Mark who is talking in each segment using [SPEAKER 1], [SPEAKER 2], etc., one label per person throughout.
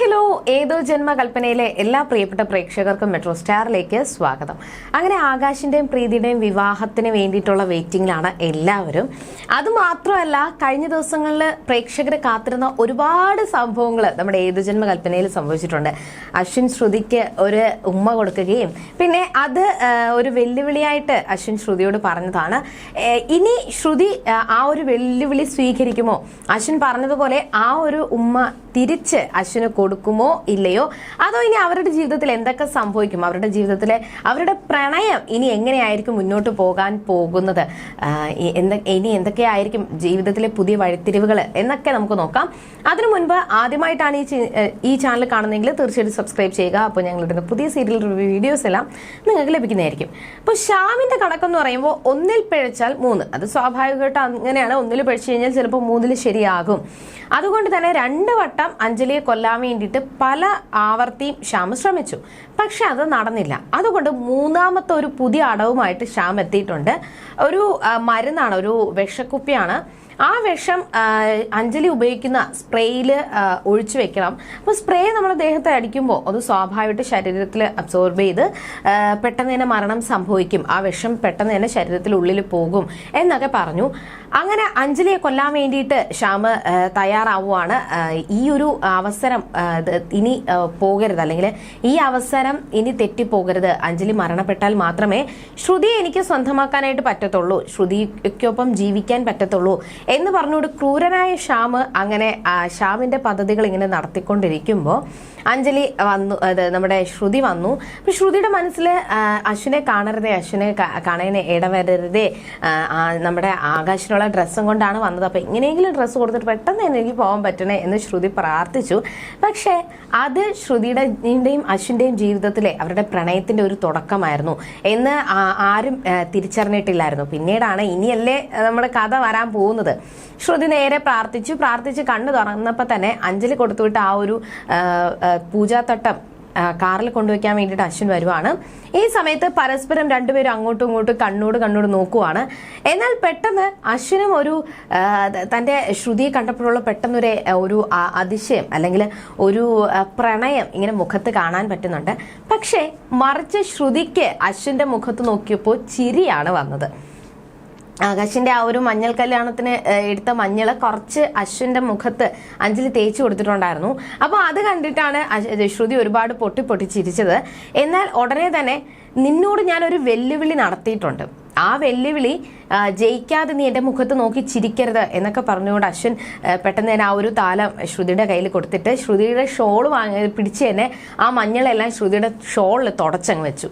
[SPEAKER 1] Hello ഏതോ ജന്മകൽപ്പനയിലെ എല്ലാ പ്രിയപ്പെട്ട പ്രേക്ഷകർക്കും മെട്രോ സ്റ്റാറിലേക്ക് സ്വാഗതം. അങ്ങനെ ആകാശിന്റെയും പ്രീതിയുടെയും വിവാഹത്തിന് വേണ്ടിയിട്ടുള്ള വെയിറ്റിംഗിലാണ് എല്ലാവരും. അതുമാത്രമല്ല കഴിഞ്ഞ ദിവസങ്ങളിൽ പ്രേക്ഷകർ കാത്തിരുന്ന ഒരുപാട് സംഭവങ്ങൾ നമ്മുടെ ഏതോ ജന്മകൽപ്പനയിൽ സംഭവിച്ചിട്ടുണ്ട്. അശ്വിൻ ശ്രുതിക്ക് ഒരു ഉമ്മ കൊടുക്കുകയും പിന്നെ അത് ഒരു വെല്ലുവിളിയായിട്ട് അശ്വിൻ ശ്രുതിയോട് പറഞ്ഞതാണ്. ഇനി ശ്രുതി ആ ഒരു വെല്ലുവിളി സ്വീകരിക്കുമോ? അശ്വിൻ പറഞ്ഞതുപോലെ ആ ഒരു ഉമ്മ തിരിച്ച് അശ്വിന് കൊടുക്കുമോ ഇല്ലയോ? അതോ ഇനി അവരുടെ ജീവിതത്തിൽ എന്തൊക്കെ സംഭവിക്കും? അവരുടെ ജീവിതത്തിലെ അവരുടെ പ്രണയം ഇനി എങ്ങനെയായിരിക്കും മുന്നോട്ട് പോകാൻ പോകുന്നത്? ഇനി എന്തൊക്കെയായിരിക്കും ജീവിതത്തിലെ പുതിയ വഴിത്തിരിവുകൾ എന്നൊക്കെ നമുക്ക് നോക്കാം. അതിനു മുൻപ് ആദ്യമായിട്ടാണ് ഈ ഈ ചാനൽ കാണുന്നതെങ്കിൽ തീർച്ചയായിട്ടും സബ്സ്ക്രൈബ് ചെയ്യുക. അപ്പോൾ ഞങ്ങളുടെ പുതിയ സീരിയൽ വീഡിയോസ് എല്ലാം നിങ്ങൾക്ക് ലഭിക്കുന്നതായിരിക്കും. അപ്പോൾ ഷാമിന്റെ കണക്കെന്ന് പറയുമ്പോൾ ഒന്നിൽ പിഴച്ചാൽ മൂന്ന്. അത് സ്വാഭാവികമായിട്ട് അങ്ങനെയാണ്. ഒന്നിൽ പിഴച്ചു കഴിഞ്ഞാൽ ചിലപ്പോൾ മൂന്നിൽ ശരിയാകും. അതുകൊണ്ട് തന്നെ രണ്ട് വട്ടം അഞ്ജലിയെ കൊല്ലാൻ വേണ്ടിയിട്ട് പല ആവർത്തിയും ശ്യാം ശ്രമിച്ചു. പക്ഷെ അത് നടന്നില്ല. അതുകൊണ്ട് മൂന്നാമത്തെ ഒരു പുതിയ അടവുമായിട്ട് ശ്യാം എത്തിയിട്ടുണ്ട്. ഒരു മരുന്നാണ് ഒരു വിഷക്കുപ്പിയാണ്. ആ വിഷം അഞ്ജലി ഉപയോഗിക്കുന്ന സ്പ്രേയിൽ ഒഴിച്ചു വെക്കണം. അപ്പോൾ സ്പ്രേ നമ്മൾ ദേഹത്തെ അടിക്കുമ്പോൾ അത് സ്വാഭാവികമായിട്ട് ശരീരത്തിൽ അബ്സോർബ് ചെയ്ത് പെട്ടെന്ന് തന്നെ മരണം സംഭവിക്കും. ആ വിഷം പെട്ടെന്ന് തന്നെ ശരീരത്തിനുള്ളിൽ പോകും എന്നൊക്കെ പറഞ്ഞു. അങ്ങനെ അഞ്ജലിയെ കൊല്ലാൻ വേണ്ടിയിട്ട് ശ്യാമ് തയ്യാറാവുകയാണ് ഈ ഒരു അവസരം ഇനി പോകരുത്. അല്ലെങ്കിൽ ഈ അവസരം ഇനി തെറ്റിപ്പോകരുത്. അഞ്ജലി മരണപ്പെട്ടാൽ മാത്രമേ ശ്രുതിയെ എനിക്ക് സ്വന്തമാക്കാനായിട്ട് പറ്റത്തുള്ളൂ. ശ്രുതിക്കൊപ്പം ജീവിക്കാൻ പറ്റത്തുള്ളൂ എന്ന് പറഞ്ഞുകൊണ്ട് ക്രൂരനായ ഷ്യാമ് അങ്ങനെ ഷ്യാമിന്റെ പദ്ധതികൾ ഇങ്ങനെ നടത്തിക്കൊണ്ടിരിക്കുമ്പോൾ അഞ്ജലി വന്നു അത് നമ്മുടെ ശ്രുതി വന്നു. അപ്പൊ ശ്രുതിയുടെ മനസ്സിൽ അശ്വിനെ കാണരുതേ അശ്വിനെ കാ- കാണാൻ ഇടവരരുതേ നമ്മുടെ ആകാശിനുള്ള ഡ്രസ്സും കൊണ്ടാണ് വന്നത്. അപ്പൊ എങ്ങനെയെങ്കിലും ഡ്രസ്സ് കൊടുത്തിട്ട് പെട്ടെന്ന് എനിക്ക് പോകാൻ പറ്റണേ എന്ന് ശ്രുതി പ്രാർത്ഥിച്ചു. പക്ഷേ അത് ശ്രുതിയുടെയും അശ്വിന്റെയും ജീവിതത്തിലെ അവരുടെ പ്രണയത്തിന്റെ ഒരു തുടക്കമായിരുന്നു എന്ന് ആരും തിരിച്ചറിഞ്ഞിട്ടില്ലായിരുന്നു. പിന്നീടാണ് ഇനിയല്ലേ നമ്മുടെ കഥ വരാൻ പോകുന്നത്. ശ്രുതി നേരെ പ്രാർത്ഥിച്ചു. പ്രാർത്ഥിച്ച് കണ്ണു തുറന്നപ്പോൾ തന്നെ അഞ്ജലി കൊടുത്തുവിട്ട ആ ഒരു പൂജാത്തട്ടം കാറിൽ കൊണ്ടുവയ്ക്കാൻ വേണ്ടിയിട്ട് അശ്വിൻ വരുവാണ്. ഈ സമയത്ത് പരസ്പരം രണ്ടുപേരും അങ്ങോട്ടും ഇങ്ങോട്ടും കണ്ണോട് കണ്ണോട് നോക്കുവാണ്. എന്നാൽ പെട്ടെന്ന് അശ്വിനും ഒരു തന്റെ ശ്രുതിയെ കണ്ടപ്പോഴുള്ള പെട്ടെന്നൊരു ഒരു അതിശയം അല്ലെങ്കിൽ ഒരു പ്രണയം ഇങ്ങനെ മുഖത്ത് കാണാൻ പറ്റുന്നുണ്ട്. പക്ഷേ മറിച്ച് ശ്രുതിക്ക് അശ്വിന്റെ മുഖത്ത് നോക്കിയപ്പോൾ ചിരിയാണ് വന്നത്. ആകാശിന്റെ ആ ഒരു മഞ്ഞൾ കല്യാണത്തിന് എടുത്ത മഞ്ഞൾ കുറച്ച് അശ്വിന്റെ മുഖത്ത് അഞ്ജലി തേച്ചു കൊടുത്തിട്ടുണ്ടായിരുന്നു. അപ്പോൾ അത് കണ്ടിട്ടാണ് ശ്രുതി ഒരുപാട് പൊട്ടി പൊട്ടി ചിരിച്ചത് എന്നാൽ ഉടനെ തന്നെ നിന്നോട് ഞാൻ ഒരു വെല്ലുവിളി നടത്തിയിട്ടുണ്ട്. ആ വെല്ലുവിളി ജയിക്കാതെ നീ എന്റെ മുഖത്ത് നോക്കി ചിരിക്കരുത് എന്നൊക്കെ പറഞ്ഞുകൊണ്ട് അശ്വിൻ പെട്ടെന്ന് തന്നെ ആ ഒരു താലം ശ്രുതിയുടെ കയ്യിൽ കൊടുത്തിട്ട് ശ്രുതിയുടെ ഷോൾ വാങ്ങി പിടിച്ച് തന്നെ ആ മഞ്ഞളെല്ലാം ശ്രുതിയുടെ ഷോളിൽ തുടച്ചങ്ങ് വെച്ചു.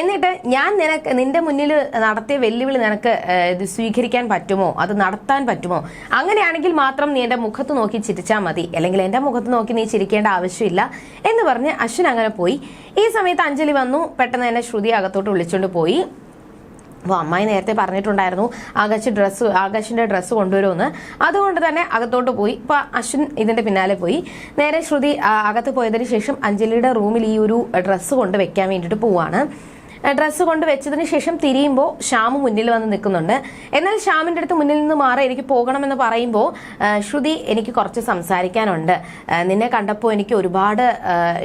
[SPEAKER 1] എന്നിട്ട് ഞാൻ നിനക്ക് നിന്റെ മുന്നിൽ നടത്തിയ വെല്ലുവിളി നിനക്ക് ഇത് സ്വീകരിക്കാൻ പറ്റുമോ? അത് നടത്താൻ പറ്റുമോ? അങ്ങനെയാണെങ്കിൽ മാത്രം നീ എന്റെ മുഖത്ത് നോക്കി ചിരിച്ചാൽ മതി. അല്ലെങ്കിൽ എന്റെ മുഖത്ത് നോക്കി നീ ചിരിക്കേണ്ട ആവശ്യമില്ല എന്ന് പറഞ്ഞ് അശ്വിൻ അങ്ങനെ പോയി. ഈ സമയത്ത് അഞ്ജലി വന്നു. പെട്ടെന്ന് തന്നെ ശ്രുതി അകത്തോട്ട് വിളിച്ചുകൊണ്ട് പോയി. അപ്പോൾ അമ്മായി നേരത്തെ പറഞ്ഞിട്ടുണ്ടായിരുന്നു ആകാശ് ഡ്രസ്സ് ആകാശിന്റെ ഡ്രസ്സ് കൊണ്ടുവരുമെന്ന്. അതുകൊണ്ട് തന്നെ അകത്തോട്ട് പോയി. ഇപ്പൊ അശ്വിൻ ഇതിന്റെ പിന്നാലെ പോയി. നേരെ ശ്രുതി അകത്ത് പോയതിനു ശേഷം അഞ്ജലിയുടെ റൂമിൽ ഈ ഒരു ഡ്രസ്സ് കൊണ്ട് വെക്കാൻ വേണ്ടിയിട്ട് പോവാണ്. ഡ്രസ്സ് കൊണ്ട് വെച്ചതിന് ശേഷം തിരിയുമ്പോൾ ശ്യാമ് മുന്നിൽ വന്ന് നിൽക്കുന്നുണ്ട്. എന്നാൽ ശ്യാമിന്റെ അടുത്ത് മുന്നിൽ നിന്ന് മാറി എനിക്ക് പോകണമെന്ന് പറയുമ്പോൾ ശ്രുതി എനിക്ക് കുറച്ച് സംസാരിക്കാനുണ്ട്. നിന്നെ കണ്ടപ്പോൾ എനിക്ക് ഒരുപാട്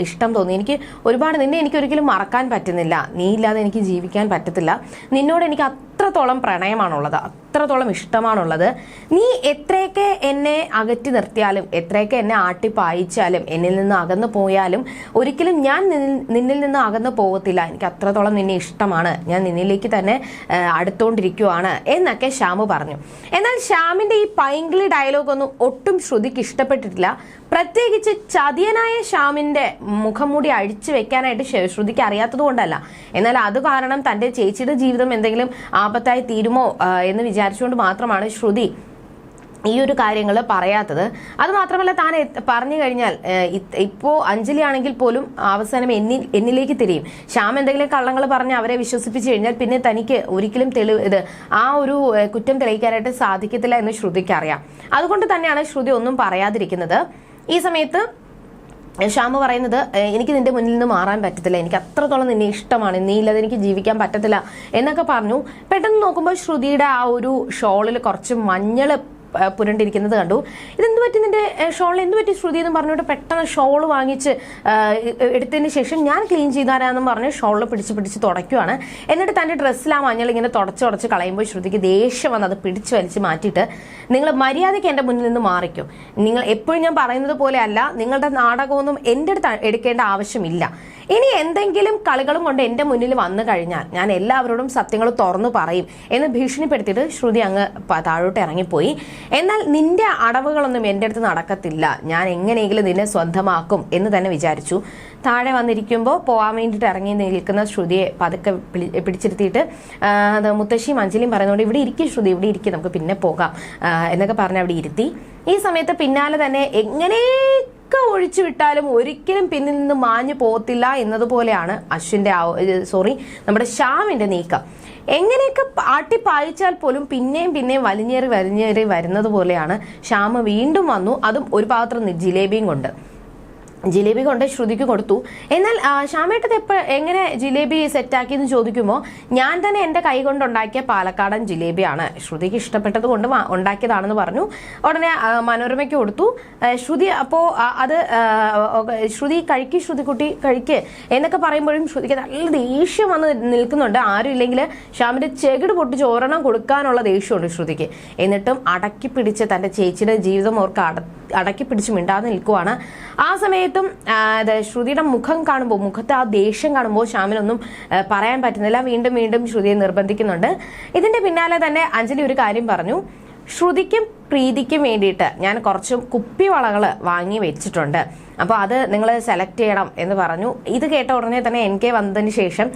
[SPEAKER 1] ഇഷ്ടം തോന്നി. എനിക്ക് ഒരുപാട് നിന്നെ എനിക്ക് ഒരിക്കലും മറക്കാൻ പറ്റുന്നില്ല. നീ ഇല്ലാതെ എനിക്ക് ജീവിക്കാൻ പറ്റത്തില്ല. നിന്നോട് എനിക്ക് അത്രത്തോളം പ്രണയമാണുള്ളത് അത്രത്തോളം ഇഷ്ടമാണുള്ളത്. നീ എത്രയൊക്കെ എന്നെ അകറ്റി നിർത്തിയാലും എത്രയൊക്കെ എന്നെ ആട്ടിപ്പായിച്ചാലും എന്നിൽ നിന്ന് അകന്നു പോയാലും ഒരിക്കലും ഞാൻ നിന്നിൽ- നിന്ന് അകന്നു പോകത്തില്ല. എനിക്ക് അത്രത്തോളം നിന്നെ ഇഷ്ടമാണ്. ഞാൻ നിന്നിലേക്ക് തന്നെ അടുത്തോണ്ടിരിക്കുവാണ് എന്നൊക്കെ ശ്യാമു പറഞ്ഞു. എന്നാൽ ശ്യാമിന്റെ ഈ പൈങ്കിളി ഡയലോഗ് ഒന്നും ഒട്ടും ശ്രുതിക്ക് ഇഷ്ടപ്പെട്ടിട്ടില്ല. പ്രത്യേകിച്ച് ചതിയനായ ശ്യാമിന്റെ മുഖംമൂടി അഴിച്ചു വെക്കാനായിട്ട് ശ്രുതിക്ക് അറിയാത്തത് കൊണ്ടല്ല. എന്നാൽ അത് കാരണം തന്റെ ചേച്ചിയുടെ ജീവിതം എന്തെങ്കിലും ആപത്തായി തീരുമോ എന്ന് വിചാരിച്ചുകൊണ്ട് മാത്രമാണ് ശ്രുതി ഈ ഒരു കാര്യങ്ങൾ പറയാത്തത്. അത് മാത്രമല്ല താൻ പറഞ്ഞു കഴിഞ്ഞാൽ ഇപ്പോൾ ഇപ്പോ അഞ്ജലി ആണെങ്കിൽ പോലും അവസാനം എന്നിൽ എന്നിലേക്ക് തിരിയും. ശ്യാം എന്തെങ്കിലും കള്ളങ്ങൾ പറഞ്ഞ് അവരെ വിശ്വസിപ്പിച്ചു കഴിഞ്ഞാൽ പിന്നെ തനിക്ക് ഒരിക്കലും തെളിവ് ഇത് ആ ഒരു കുറ്റം തെളിയിക്കാനായിട്ട് സാധിക്കത്തില്ല എന്ന് ശ്രുതിക്കറിയാം. അതുകൊണ്ട് തന്നെയാണ് ശ്രുതി ഒന്നും പറയാതിരിക്കുന്നത്. ഈ സമയത്ത് ശ്യാമ പറയുന്നത് എനിക്ക് നിന്റെ മുന്നിൽ നിന്ന് മാറാൻ പറ്റത്തില്ല. എനിക്ക് അത്രത്തോളം നിന്നെ ഇഷ്ടമാണ്. നീ ഇല്ലാതെ എനിക്ക് ജീവിക്കാൻ പറ്റത്തില്ല എന്നൊക്കെ പറഞ്ഞു. പെട്ടെന്ന് നോക്കുമ്പോൾ ശ്രുതിയുടെ ആ ഒരു ഷോളിൽ കുറച്ച് മഞ്ഞൾ പുരണ്ടിരിക്കുന്നത് കണ്ടു. ഇതെന്ത് പറ്റി നിന്റെ ഷോൾ എന്ത് പറ്റി ശ്രുതി എന്ന് പറഞ്ഞുകൊണ്ട് പെട്ടെന്ന് ഷോൾ വാങ്ങിച്ച് എടുത്തതിന് ശേഷം ഞാൻ ക്ലീൻ ചെയ്താരാന്നും പറഞ്ഞ് ഷോളിൽ പിടിച്ച് പിടിച്ച് തുടയ്ക്കുവാണ്. എന്നിട്ട് തന്റെ ഡ്രസ്സിൽ ആ മഞ്ഞൾ ഇങ്ങനെ തുടച്ച് തുടച്ച് കളയുമ്പോൾ ശ്രുതിക്ക് ദേഷ്യം വന്ന് അത് പിടിച്ച് വലിച്ച് മാറ്റിയിട്ട് നിങ്ങൾ മര്യാദയ്ക്ക് എന്റെ മുന്നിൽ നിന്ന് മാറിക്കും. നിങ്ങൾ എപ്പോഴും ഞാൻ പറയുന്നത് പോലെ അല്ല. നിങ്ങളുടെ നാടകമൊന്നും എന്റെ അടുത്ത് എടുക്കേണ്ട ആവശ്യമില്ല. ഇനി എന്തെങ്കിലും കളികളും കൊണ്ട് എന്റെ മുന്നിൽ വന്നു കഴിഞ്ഞാൽ ഞാൻ എല്ലാവരോടും സത്യങ്ങൾ തുറന്നു പറയും എന്ന് ഭീഷണിപ്പെടുത്തിയിട്ട് ശ്രുതി അങ്ങ് താഴോട്ട് ഇറങ്ങിപ്പോയി. എന്നാൽ നിന്റെ അടവുകളൊന്നും എന്റെ അടുത്ത് നടക്കത്തില്ല. ഞാൻ എങ്ങനെയെങ്കിലും നിന്നെ സ്വന്തമാക്കും എന്ന് തന്നെ വിചാരിച്ചു. താഴെ വന്നിരിക്കുമ്പോൾ പോകാൻ വേണ്ടിയിട്ട് ഇറങ്ങി നിൽക്കുന്ന ശ്രുതിയെ പതുക്കെ പിടി- പിടിച്ചിരുത്തിയിട്ട് അത് മുത്തശ്ശിയും അഞ്ജലിയും പറയുന്നതുകൊണ്ട് ഇവിടെ ഇരിക്കും ശ്രുതി ഇവിടെ ഇരിക്കും നമുക്ക് പിന്നെ പോകാം. എന്നൊക്കെ പറഞ്ഞ് അവിടെ ഇരുത്തി. ഈ സമയത്ത് പിന്നാലെ തന്നെ എങ്ങനെയൊക്കെ ഒഴിച്ചു വിട്ടാലും ഒരിക്കലും പിന്നിൽ നിന്ന് മാഞ്ഞു പോകത്തില്ല എന്നതുപോലെയാണ് അശ്വിന്റെ സോറി നമ്മുടെ ശ്യാമിന്റെ നീക്കം. എങ്ങനെയൊക്കെ ആട്ടി പായിച്ചാൽ പോലും പിന്നെയും പിന്നെയും വലിഞ്ഞേറി വലിഞ്ഞേറി വരുന്നത് പോലെയാണ് ശ്യാമ വീണ്ടും വന്നു. അതും ഒരു പാത്രം ജിലേബിയും കൊണ്ട്. ജിലേബി കൊണ്ട് ശ്രുതിക്ക് കൊടുത്തു. എന്നാൽ ശ്യാമേട്ടത് എപ്പോ എങ്ങനെ ജിലേബി സെറ്റാക്കി എന്ന് ചോദിക്കുമ്പോൾ ഞാൻ തന്നെ എന്റെ കൈ കൊണ്ട് ഉണ്ടാക്കിയ പാലക്കാടൻ ജിലേബിയാണ്. ശ്രുതിക്ക് ഇഷ്ടപ്പെട്ടത് കൊണ്ട് ഉണ്ടാക്കിയതാണെന്ന് പറഞ്ഞു. ഉടനെ മനോരമയ്ക്ക് കൊടുത്തു. ശ്രുതി അപ്പോൾ അത് ശ്രുതി കഴിക്ക് ശ്രുതിക്കുട്ടി കഴിക്ക് എന്നൊക്കെ പറയുമ്പോഴും ശ്രുതിക്ക് നല്ല ദേഷ്യം വന്ന് നിൽക്കുന്നുണ്ട്. ആരും ഇല്ലെങ്കിൽ ശ്യാമിന്റെ ചെകിട് പൊട്ടി ചോരണം കൊടുക്കാനുള്ള ദേഷ്യമുണ്ട് ശ്രുതിക്ക്. എന്നിട്ടും അടക്കി പിടിച്ച് തന്റെ ചേച്ചിയുടെ ജീവിതം ഓർക്ക് അട അടക്കി പിടിച്ച് മിണ്ടാതെ നിൽക്കുവാണ്. ആ സമയത്തും ശ്രുതിയുടെ മുഖം കാണുമ്പോൾ മുഖത്ത് ആ ദേഷ്യം കാണുമ്പോൾ ശ്യാമിനൊന്നും പറയാൻ പറ്റുന്നില്ല. വീണ്ടും വീണ്ടും ശ്രുതിയെ നിർബന്ധിക്കുന്നുണ്ട്. ഇതിന്റെ പിന്നാലെ തന്നെ അഞ്ജലി ഒരു കാര്യം പറഞ്ഞു. ശ്രുതിക്കും പ്രീതിക്കും വേണ്ടിയിട്ട് ഞാൻ കുറച്ച് കുപ്പി വളകൾ വാങ്ങി വെച്ചിട്ടുണ്ട്. അപ്പോൾ അത് നിങ്ങൾ സെലക്ട് ചെയ്യണം എന്ന് പറഞ്ഞു. ഇത് കേട്ട ഉടനെ തന്നെ എൻ കെ വന്നതിന് ശേഷം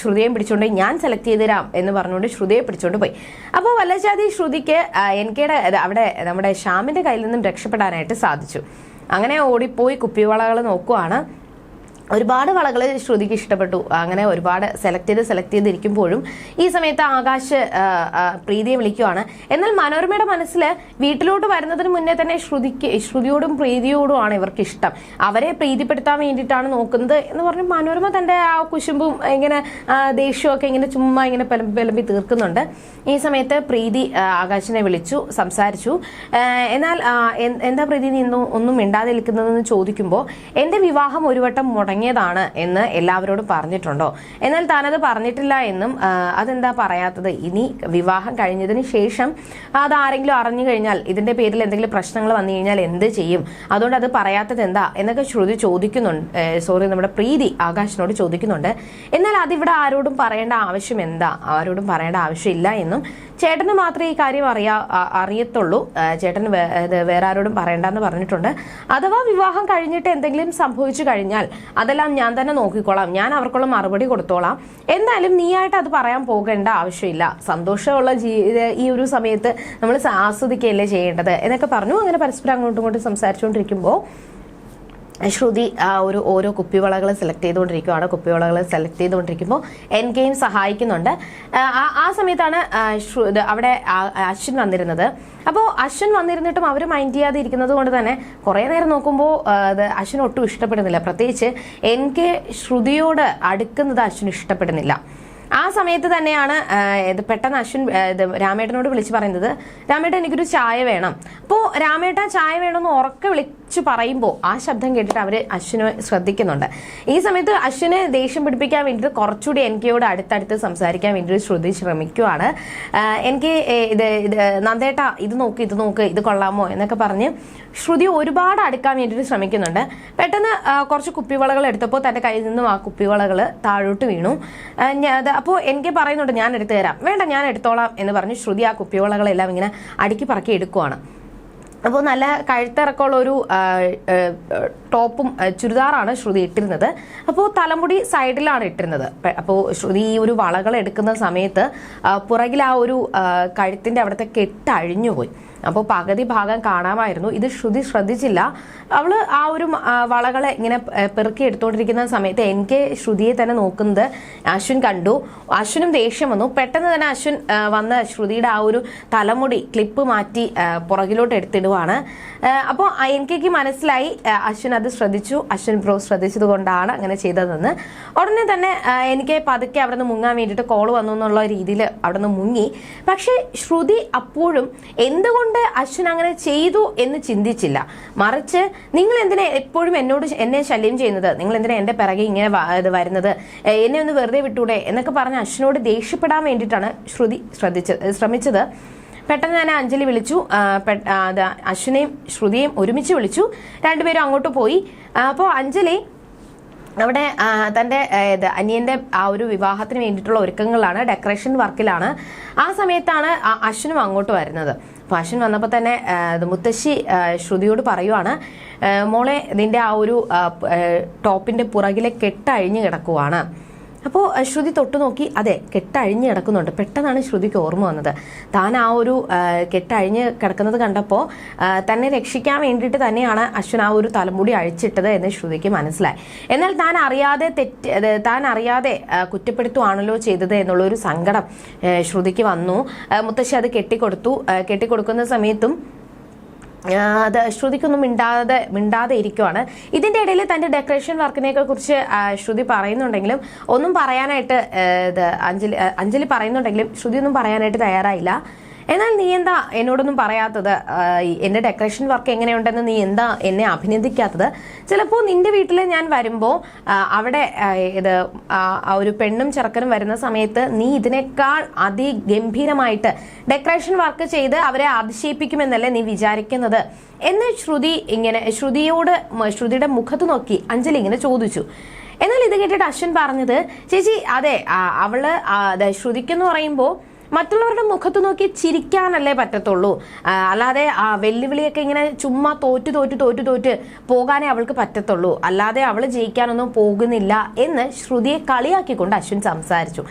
[SPEAKER 1] ശ്രുതിയെ പിടിച്ചുകൊണ്ട് ഞാൻ സെലക്ട് ചെയ്ത് തരാം എന്ന് പറഞ്ഞുകൊണ്ട് ശ്രുതിയെ പിടിച്ചുകൊണ്ട് പോയി. അപ്പോൾ വല്ലജാതി ശ്രുതിക്ക് എൻ കെയുടെ അവിടെ നമ്മുടെ ശ്യാമിന്റെ കയ്യിൽ നിന്നും രക്ഷപ്പെടാനായിട്ട് സാധിച്ചു. അങ്ങനെ ഓടിപ്പോയി കുപ്പിവളകൾ നോക്കുവാണ്. ഒരുപാട് വളകൾ ശ്രുതിക്ക് ഇഷ്ടപ്പെട്ടു. അങ്ങനെ ഒരുപാട് സെലക്ട് ചെയ്ത് സെലക്ട് ചെയ്തിരിക്കുമ്പോഴും ഈ സമയത്ത് ആകാശ് പ്രീതിയെ വിളിക്കുവാണ്. എന്നാൽ മനോരമയുടെ മനസ്സിൽ വീട്ടിലോട്ട് വരുന്നതിന് മുന്നേ തന്നെ ശ്രുതിക്ക് ശ്രുതിയോടും പ്രീതിയോടുമാണ് ഇവർക്ക് ഇഷ്ടം അവരെ പ്രീതിപ്പെടുത്താൻ വേണ്ടിയിട്ടാണ് നോക്കുന്നത് എന്ന് പറഞ്ഞ് മനോരമ തന്റെ ആ കുശുമ്പും ഇങ്ങനെ ദേഷ്യമൊക്കെ ഇങ്ങനെ ചുമ്മാ ഇങ്ങനെ പിളമ്പി തീർക്കുന്നുണ്ട്. ഈ സമയത്ത് പ്രീതി ആകാശിനെ വിളിച്ചു സംസാരിച്ചു. എന്നാൽ എന്താ പ്രീതി നീ ഒന്നും മിണ്ടാതെ നിൽക്കുന്നതെന്ന് ചോദിക്കുമ്പോൾ എന്റെ വിവാഹം ഒരു വട്ടം മുടങ്ങിയതാണ് എന്ന് എല്ലാവരോടും പറഞ്ഞിട്ടുണ്ടോ? എന്നാൽ താനത് പറഞ്ഞിട്ടില്ല എന്നും അതെന്താ പറയാത്തത്? ഇനി വിവാഹം കഴിഞ്ഞതിന് ശേഷം അത് ആരെങ്കിലും അറിഞ്ഞു കഴിഞ്ഞാൽ ഇതിന്റെ പേരിൽ എന്തെങ്കിലും പ്രശ്നങ്ങൾ വന്നു കഴിഞ്ഞാൽ എന്ത് ചെയ്യും? അതുകൊണ്ട് അത് പറയാത്തത് എന്താ? എന്നൊക്കെ ശ്രുതി ചോദിക്കുന്നുണ്ട്. സോറി നമ്മുടെ പ്രീതി ആകാശിനോട് ചോദിക്കുന്നുണ്ട്. എന്നാൽ അതിവിടെ ആരോടും പറയേണ്ട ആവശ്യം എന്താ? ആരോടും പറയേണ്ട ആവശ്യമില്ല എന്നും ചേട്ടന് മാത്രമേ ഈ കാര്യം അറിയാ അറിയത്തുള്ളൂ. ചേട്ടന് വേറെ ആരോടും പറയണ്ടെന്ന് പറഞ്ഞിട്ടുണ്ട്. അഥവാ വിവാഹം കഴിഞ്ഞിട്ട് എന്തെങ്കിലും സംഭവിച്ചു കഴിഞ്ഞാൽ അതെല്ലാം ഞാൻ തന്നെ നോക്കിക്കോളാം. ഞാൻ അവർക്കുള്ള മറുപടി കൊടുത്തോളാം. എന്തായാലും നീയായിട്ട് അത് പറയാൻ പോകേണ്ട ആവശ്യമില്ല. സന്തോഷമുള്ള ജീ ഈ ഒരു സമയത്ത് നമ്മൾ ആസ്വദിക്കുകയല്ലേ ചെയ്യേണ്ടത്? എന്നൊക്കെ പറഞ്ഞു. അങ്ങനെ പരസ്പരം അങ്ങോട്ടും ഇങ്ങോട്ടും സംസാരിച്ചുകൊണ്ടിരിക്കുമ്പോൾ ശ്രുതി ഒരു ഓരോ കുപ്പിവളകൾ സെലക്ട് ചെയ്തുകൊണ്ടിരിക്കുകയാണ് കുപ്പിവളകൾ സെലക്ട് ചെയ്തുകൊണ്ടിരിക്കുമ്പോൾ എൻ ഗെയിം സഹായിക്കുന്നുണ്ട്. ആ, സമയത്താണ് അവിടെ അശ്വിൻ വന്നിരുന്നത്. അപ്പോൾ അശ്വിൻ വന്നിരുന്നിട്ടും അവർ മൈൻഡ് ചെയ്യാതെ ഇരിക്കുന്നത് കൊണ്ട് തന്നെ കുറേ നേരം നോക്കുമ്പോൾ അശ്വിൻ ഒട്ടും ഇഷ്ടപ്പെടുന്നില്ല. പ്രത്യേകിച്ച് എൻ കെ ശ്രുതിയോട് അടുക്കുന്നത് അശ്വിൻ ഇഷ്ടപ്പെടുന്നില്ല. ആ സമയത്ത് തന്നെയാണ് ഇത് പെട്ടെന്ന് അശ്വിൻ ഇത് രാമേട്ടനോട് വിളിച്ച് പറയുന്നത് രാമേട്ടൻ എനിക്കൊരു ചായ വേണം. അപ്പോൾ രാമേട്ടൻ ചായ വേണമെന്ന് ഉറക്കെ വിളിച്ചു പറയുമ്പോൾ ആ ശബ്ദം കേട്ടിട്ട് അവർ അശ്വിനെ ശ്രദ്ധിക്കുന്നുണ്ട്. ഈ സമയത്ത് അശ്വിനെ ദേഷ്യം പിടിപ്പിക്കാൻ വേണ്ടിയിട്ട് കുറച്ചുകൂടി എനിക്കോട് അടുത്തടുത്ത് സംസാരിക്കാൻ വേണ്ടിയിട്ട് ശ്രുതി ശ്രമിക്കുവാണ്. എനിക്ക് ഇത് ഇത് നന്ദേട്ട ഇത് നോക്ക് ഇത് നോക്ക് ഇത് കൊള്ളാമോ എന്നൊക്കെ പറഞ്ഞ് ശ്രുതി ഒരുപാട് അടുക്കാൻ വേണ്ടിയിട്ട് ശ്രമിക്കുന്നുണ്ട്. പെട്ടെന്ന് കുറച്ച് കുപ്പിവളകൾ എടുത്തപ്പോൾ തന്റെ കയ്യിൽ നിന്നും ആ കുപ്പിവളകൾ താഴോട്ട് വീണു. അപ്പോൾ എനിക്ക് പറയുന്നുണ്ട് ഞാൻ എടുത്തു തരാം. വേണ്ട ഞാൻ എടുത്തോളാം എന്ന് പറഞ്ഞ് ശ്രുതി ആ കുപ്പിവളകളെല്ലാം ഇങ്ങനെ അടുക്കി പറക്കി എടുക്കുവാണ്. അപ്പോൾ നല്ല കഴുത്തിറക്കമുള്ള ഒരു ടോപ്പും ചുരിദാറാണ് ശ്രുതി ഇട്ടിരുന്നത്. അപ്പോൾ തലമുടി സൈഡിലാണ് ഇട്ടിരുന്നത്. അപ്പോൾ ശ്രുതി ഈ ഒരു വളകൾ എടുക്കുന്ന സമയത്ത് പുറകിൽ ആ ഒരു കഴുത്തിന്റെ അവിടുത്തെ കെട്ട് അഴിഞ്ഞുപോയി. അപ്പോൾ പകുതി ഭാഗം കാണാമായിരുന്നു. ഇത് ശ്രുതി ശ്രദ്ധിച്ചില്ല. അവൾ ആ ഒരു വളകളെ ഇങ്ങനെ പെറുക്കി എടുത്തുകൊണ്ടിരിക്കുന്ന സമയത്ത് എനിക്ക് ശ്രുതിയെ തന്നെ നോക്കുന്നത് അശ്വിൻ കണ്ടു. അശ്വിനും ദേഷ്യം വന്നു. പെട്ടെന്ന് തന്നെ അശ്വിൻ വന്ന ശ്രുതിയുടെ ആ ഒരു തലമുടി ക്ലിപ്പ് മാറ്റി പുറകിലോട്ട് എടുത്തിടുവാണ്. അപ്പോൾ എനിക്ക് മനസ്സിലായി ആ, അശ്വിൻ അത് ശ്രദ്ധിച്ചു. അശ്വിൻ ബ്രോ ശ്രദ്ധിച്ചത് കൊണ്ടാണ് അങ്ങനെ ചെയ്തതെന്ന്. ഉടനെ തന്നെ എനിക്ക് പതുക്കെ അവിടെ നിന്ന് മുങ്ങാൻ വേണ്ടിയിട്ട് കോൾ വന്നു എന്നുള്ള രീതിയിൽ അവിടെ നിന്ന് മുങ്ങി. പക്ഷേ ശ്രുതി അപ്പോഴും എന്തുകൊണ്ട് എന്തുകൊണ്ട് അശ്വിൻ അങ്ങനെ ചെയ്തു എന്ന് ചിന്തിച്ചില്ല. മറിച്ച് നിങ്ങൾ എന്തിനാ എപ്പോഴും എന്നോട് എന്നെ ശല്യം ചെയ്യുന്നത്? നിങ്ങൾ എന്തിനാ എന്റെ പിറകെ ഇങ്ങനെ വരുന്നത്? എന്നെ ഒന്ന് വെറുതെ വിട്ടൂടെ? എന്നൊക്കെ പറഞ്ഞ് അശ്വിനോട് ദേഷ്യപ്പെടാൻ വേണ്ടിയിട്ടാണ് ശ്രുതി ശ്രദ്ധിച്ചത് ശ്രമിച്ചത്. പെട്ടെന്ന് തന്നെ അഞ്ജലി വിളിച്ചു. അശ്വിനെയും ശ്രുതിയെയും ഒരുമിച്ച് വിളിച്ചു. രണ്ടുപേരും അങ്ങോട്ട് പോയി. അപ്പോൾ അഞ്ജലി അവിടെ തന്റെ അനിയന്റെ ആ ഒരു വിവാഹത്തിന് വേണ്ടിയിട്ടുള്ള ഒരുക്കങ്ങളാണ് ഡെക്കറേഷൻ വർക്കിലാണ്. ആ സമയത്താണ് അശ്വിനും അങ്ങോട്ട് വരുന്നത്. അശ്വിൻ വന്നപ്പോൾ തന്നെ മുത്തശ്ശി ശ്രുതിയോട് പറയുവാണ് മോളെ നിന്റെ ആ ഒരു ടോപ്പിന്റെ പുറകിലെ കെട്ടഴിഞ്ഞ് കിടക്കുവാണ്. അപ്പോൾ ശ്രുതി തൊട്ടു നോക്കി അതെ കെട്ടഴിഞ്ഞ് കിടക്കുന്നുണ്ട്. പെട്ടെന്നാണ് ശ്രുതിക്ക് ഓർമ്മ വന്നത്. താൻ ആ ഒരു കെട്ടഴിഞ്ഞ് കിടക്കുന്നത് കണ്ടപ്പോൾ തന്നെ രക്ഷിക്കാൻ വേണ്ടിയിട്ട് തന്നെയാണ് അശ്വൻ ആ ഒരു തലമുടി അഴിച്ചിട്ടത് എന്ന് ശ്രുതിക്ക് മനസ്സിലായി. എന്നാൽ താൻ അറിയാതെ തെറ്റ് താൻ അറിയാതെ കുറ്റപ്പെടുത്തുവാണല്ലോ ചെയ്തത് എന്നുള്ളൊരു സങ്കടം ശ്രുതിക്ക് വന്നു. മുത്തശ്ശി അത് കെട്ടിക്കൊടുത്തു. കെട്ടിക്കൊടുക്കുന്ന സമയത്തും അത് ശ്രുതിക്കൊന്നും മിണ്ടാതെ മിണ്ടാതെ ഇരിക്കുവാണ്. ഇതിന്റെ ഇടയിൽ തന്റെ ഡെക്കറേഷൻ വർക്കിനെയൊക്കെ കുറിച്ച് ശ്രുതി പറയുന്നുണ്ടെങ്കിലും ഒന്നും പറയാനായിട്ട് ഇത് അഞ്ജലി അഞ്ജലി പറയുന്നുണ്ടെങ്കിലും ശ്രുതി ഒന്നും പറയാനായിട്ട് തയ്യാറായില്ല. എന്നാൽ നീ എന്താ എന്നോടൊന്നും പറയാത്തത്? എന്റെ ഡെക്കറേഷൻ വർക്ക് എങ്ങനെയുണ്ടെന്ന് നീ എന്താ എന്നെ അഭിനന്ദിക്കാത്തത്? ചിലപ്പോൾ നിന്റെ വീട്ടിൽ ഞാൻ വരുമ്പോൾ അവിടെ ഇത് ഒരു പെണ്ണും ചെറുക്കനും വരുന്ന സമയത്ത് നീ ഇതിനേക്കാൾ അതിഗംഭീരമായിട്ട് ഡെക്കറേഷൻ വർക്ക് ചെയ്ത് അവരെ അതിശയിപ്പിക്കുമെന്നല്ലേ നീ വിചാരിക്കുന്നത്? എന്ന് ശ്രുതി ഇങ്ങനെ ശ്രുതിയോട് ശ്രുതിയുടെ മുഖത്ത് നോക്കി അഞ്ജലി ഇങ്ങനെ ചോദിച്ചു. എന്നാൽ ഇത് കേട്ടിട്ട് അശ്വൻ പറഞ്ഞത് ചേച്ചി അതെ അവൾ ശ്രുതിക്കെന്ന് പറയുമ്പോൾ മറ്റുള്ളവരുടെ മുഖത്ത് നോക്കി ചിരിക്കാനല്ലേ പറ്റത്തുള്ളൂ. അല്ലാതെ ആ വെല്ലുവിളിയൊക്കെ ഇങ്ങനെ ചുമ്മാ തോറ്റു തോറ്റു തോറ്റു തോറ്റ് പോകാനേ അവൾക്ക് പറ്റത്തുള്ളൂ. അല്ലാതെ അവൾ ജയിക്കാനൊന്നും പോകുന്നില്ല എന്ന് ശ്രുതിയെ കളിയാക്കിക്കൊണ്ട് അശ്വിൻ സംസാരിച്ചു.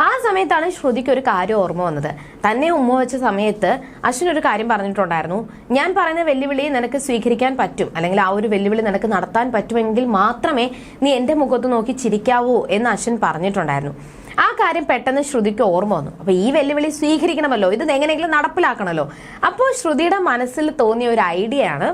[SPEAKER 1] ആ സമയത്താണ് ശ്രുതിക്ക് ഒരു കാര്യം ഓർമ്മ വന്നത്. തന്നെ ഉമ്മ വെച്ച സമയത്ത് അശ്വിൻ ഒരു കാര്യം പറഞ്ഞിട്ടുണ്ടായിരുന്നു. ഞാൻ പറയുന്ന വെല്ലുവിളി നിനക്ക് സ്വീകരിക്കാൻ പറ്റും. അല്ലെങ്കിൽ ആ ഒരു വെല്ലുവിളി നിനക്ക് നടത്താൻ പറ്റുമെങ്കിൽ മാത്രമേ നീ എന്റെ മുഖത്ത് നോക്കി ചിരിക്കാവൂ എന്ന് അശ്വിൻ പറഞ്ഞിട്ടുണ്ടായിരുന്നു. ആ കാര്യം പെട്ടെന്ന് ശ്രുതിക്ക് ഓർമ്മ വന്നു. അപ്പൊ ഈ വെല്ലുവിളി സ്വീകരിക്കണമല്ലോ. ഇത് എങ്ങനെയെങ്കിലും നടപ്പിലാക്കണമല്ലോ. അപ്പോൾ ശ്രുതിയുടെ മനസ്സിൽ തോന്നിയ ഒരു ഐഡിയ ആണ്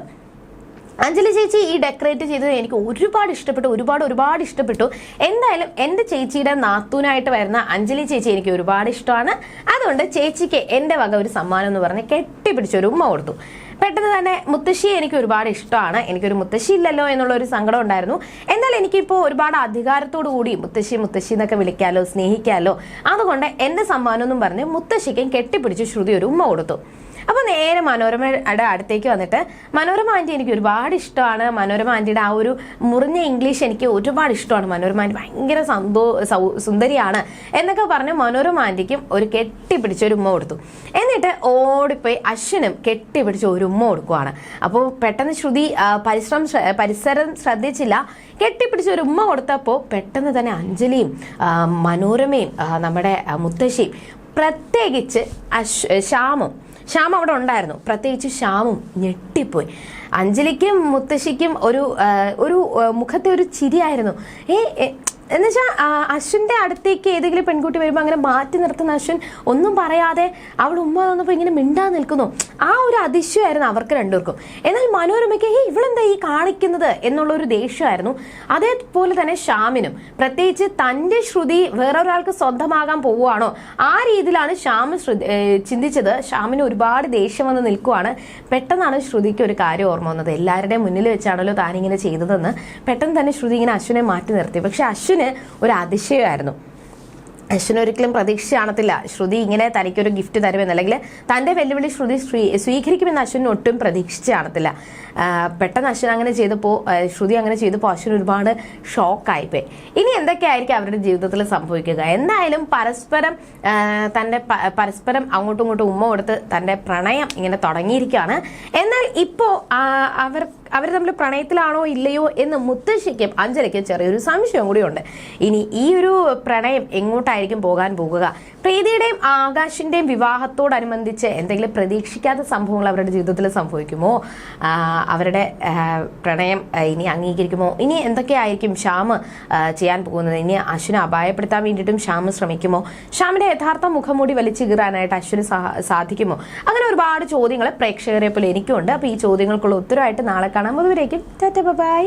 [SPEAKER 1] അഞ്ജലി ചേച്ചി ഈ ഡെക്കറേറ്റ് ചെയ്തത് എനിക്ക് ഒരുപാട് ഇഷ്ടപ്പെട്ടു ഒരുപാട് ഒരുപാട് ഇഷ്ടപ്പെട്ടു. എന്തായാലും എന്റെ ചേച്ചിയുടെ നാത്തൂനായിട്ട് വരുന്ന അഞ്ജലി ചേച്ചി എനിക്ക് ഒരുപാട് ഇഷ്ടമാണ്. അതുകൊണ്ട് ചേച്ചിക്ക് എന്റെ വക ഒരു സമ്മാനം എന്ന് പറഞ്ഞ് കെട്ടിപ്പിടിച്ച ഒരു ഉമ്മ കൊടുത്തു. പെട്ടെന്ന് തന്നെ മുത്തശ്ശി എനിക്ക് ഒരുപാട് ഇഷ്ടമാണ്. എനിക്കൊരു മുത്തശ്ശി ഇല്ലല്ലോ എന്നുള്ള ഒരു സങ്കടം ഉണ്ടായിരുന്നു. എന്നാൽ എനിക്കിപ്പോൾ ഒരുപാട് അധികാരത്തോടു കൂടി മുത്തശ്ശി മുത്തശ്ശി എന്നൊക്കെ വിളിക്കാലോ സ്നേഹിക്കാലോ അതുകൊണ്ട് എന്റെ സമ്മാനം എന്നും പറഞ്ഞ് മുത്തശ്ശിക്കും കെട്ടിപ്പിടിച്ച് ശ്രുതി ഒരു ഉമ്മ കൊടുത്തു. അപ്പൊ നേരെ മനോരമയുടെ അടുത്തേക്ക് വന്നിട്ട് മനോരമ ആന്റി എനിക്ക് ഒരുപാട് ഇഷ്ടമാണ്. മനോരമ ആന്റിയുടെ ആ ഒരു മുറിഞ്ഞ ഇംഗ്ലീഷ് എനിക്ക് ഒരുപാട് ഇഷ്ടമാണ്. മനോരമ ആന്റി ഭയങ്കര സന്തോ സുന്ദരിയാണ്. എന്നൊക്കെ പറഞ്ഞ് മനോരമ ആന്റിക്കും ഒരു കെട്ടിപ്പിടിച്ച ഒരു ഉമ്മ കൊടുത്തു. എന്നിട്ട് ഓടിപ്പോയി അശ്വിനും കെട്ടിപ്പിടിച്ച് ഒരു ഉമ്മ കൊടുക്കുവാണ്. അപ്പോൾ പെട്ടെന്ന് ശ്രുതി പരിശ്രം പരിസരം ശ്രദ്ധിച്ചില്ല. കെട്ടിപ്പിടിച്ച് ഒരു ഉമ്മ കൊടുത്തപ്പോൾ പെട്ടെന്ന് തന്നെ അഞ്ജലിയും മനോരമയും നമ്മുടെ മുത്തശ്ശിയും പ്രത്യേകിച്ച് അശ് ശ്യാമും ശ്യാം അവിടെ ഉണ്ടായിരുന്നു. പ്രത്യേകിച്ച് ശ്യാമും ഞെട്ടിപ്പോയി. അഞ്ജലിക്കും മുത്തശ്ശിക്കും ഒരു ഒരു മുഖത്തെ ഒരു ചിരിയായിരുന്നു. ഏ എന്നുവെച്ചാൽ അശ്വിന്റെ അടുത്തേക്ക് ഏതെങ്കിലും പെൺകുട്ടി വരുമ്പോൾ അങ്ങനെ മാറ്റി നിർത്തുന്ന അശ്വിൻ ഒന്നും പറയാതെ അവൾ ഉമ്മ വന്നപ്പോൾ ഇങ്ങനെ മിണ്ടാ നിൽക്കുന്നു. ആ ഒരു അതിശയമായിരുന്നു അവർക്ക് രണ്ടുപേർക്കും. എന്നാൽ മനോരമയ്ക്ക് ഏ ഇവളെന്താ ഈ കാണിക്കുന്നത് എന്നുള്ള ഒരു ദേഷ്യമായിരുന്നു. അതേപോലെ തന്നെ ശ്യാമിനും. പ്രത്യേകിച്ച് തന്റെ ശ്രുതി വേറൊരാൾക്ക് സ്വന്തമാകാൻ പോവുകയാണോ ആ രീതിയിലാണ് ശ്യാം ശ്രുതി ചിന്തിച്ചത്. ശ്യാമിന് ഒരുപാട് ദേഷ്യം വന്ന് നിൽക്കുവാണ്. പെട്ടെന്നാണ് ശ്രുതിക്ക് ഒരു കാര്യം ഓർമ്മ വന്നത്. എല്ലാവരുടെയും മുന്നിൽ വെച്ചാണല്ലോ താനിങ്ങനെ ചെയ്തതെന്ന്. പെട്ടെന്ന് തന്നെ ശ്രുതി ഇങ്ങനെ അശ്വിനെ മാറ്റി നിർത്തി. പക്ഷെ അശ്വിന് ഒരു അതിശയമായിരുന്നു. അശ്വിന് ഒരിക്കലും പ്രതീക്ഷ കാണത്തില്ല. ശ്രുതി ഇങ്ങനെ തനിക്കൊരു ഗിഫ്റ്റ് തരുമെന്ന്. അല്ലെങ്കിൽ തന്റെ വെല്ലുവിളി ശ്രുതി സ്വീ- സ്വീകരിക്കുമെന്ന് അശ്വിന് ഒട്ടും പ്രതീക്ഷിച്ച് കാണത്തില്ല. പെട്ടെന്ന് അശ്വിൻ അങ്ങനെ ചെയ്തപ്പോൾ ശ്രുതി അങ്ങനെ ചെയ്തപ്പോൾ അശ്വിൻ ഒരുപാട് ഷോക്കായിപ്പോയി ഇനി എന്തൊക്കെയായിരിക്കും അവരുടെ ജീവിതത്തിൽ സംഭവിക്കുക? എന്തായാലും പരസ്പരം തന്റെ പരസ്പരം അങ്ങോട്ടും ഇങ്ങോട്ടും ഉമ്മ കൊടുത്ത് തന്റെ പ്രണയം ഇങ്ങനെ തുടങ്ങിയിരിക്കുകയാണ്. എന്നാൽ ഇപ്പോൾ അവർ അവർ തമ്മിൽ പ്രണയത്തിലാണോ ഇല്ലയോ എന്ന് മുത്തശ്ശിക്കും അഞ്ജലിക്കും ചെറിയൊരു സംശയം കൂടിയുണ്ട്. ഇനി ഈ ഒരു പ്രണയം എങ്ങോട്ടായിരിക്കും പോകാൻ പോകുക? പ്രീതിയുടെയും ആകാശിന്റെയും വിവാഹത്തോടനുബന്ധിച്ച് എന്തെങ്കിലും പ്രതീക്ഷിക്കാത്ത സംഭവങ്ങൾ അവരുടെ ജീവിതത്തിൽ സംഭവിക്കുമോ? അവരുടെ പ്രണയം ഇനി അംഗീകരിക്കുമോ? ഇനി എന്തൊക്കെയായിരിക്കും ശ്യാമ് ആ, ചെയ്യാൻ പോകുന്നത്? ഇനി അശ്വിനെ അപായപ്പെടുത്താൻ വേണ്ടിയിട്ടും ശ്യാമ് ശ്രമിക്കുമോ? ശ്യാമിന്റെ യഥാർത്ഥ മുഖംമൂടി വലിച്ചു കീറാനായിട്ട് അശ്വിന് സാധിക്കുമോ? അങ്ങനെ ഒരുപാട് ചോദ്യങ്ങൾ പ്രേക്ഷകരെ പോലെ എനിക്കുണ്ട്. അപ്പൊ ഈ ചോദ്യങ്ങൾക്കുള്ള ഉത്തരവായിട്ട് നാളെ കാണാം. അതുവരേക്കും ബൈ.